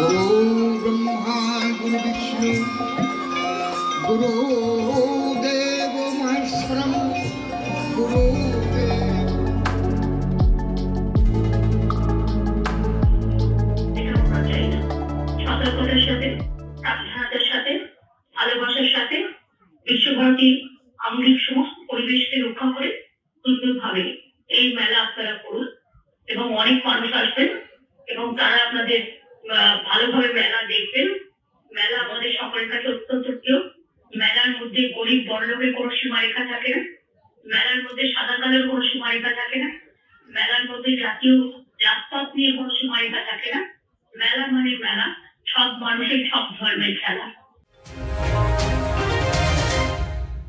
गुरु ब्रह्मा गुरु विष्णु गुरु देव সমস্ত পরিবেশকে রক্ষা করে সুন্দরভাবে এই মেলা আপনারা করুন এবং অনেক মানুষ এবং তারা আপনাদের ভালোভাবে মেলা দেখবেন। মেলা আমাদের সকলের কাছে অত্যন্ত প্রিয়। মেলার মধ্যে গরিব বড়লোকের কোনো সীমারেখা থাকে না। মেলার মধ্যে সাদা কালোর কোনো সীমারেখা থাকে না। মেলার মধ্যে জাতীয় জাতপাত নিয়ে কোনো সীমারেখা থাকে না। মেলা মানে মেলা। সব মানুষের সব ধর্মের খেলা।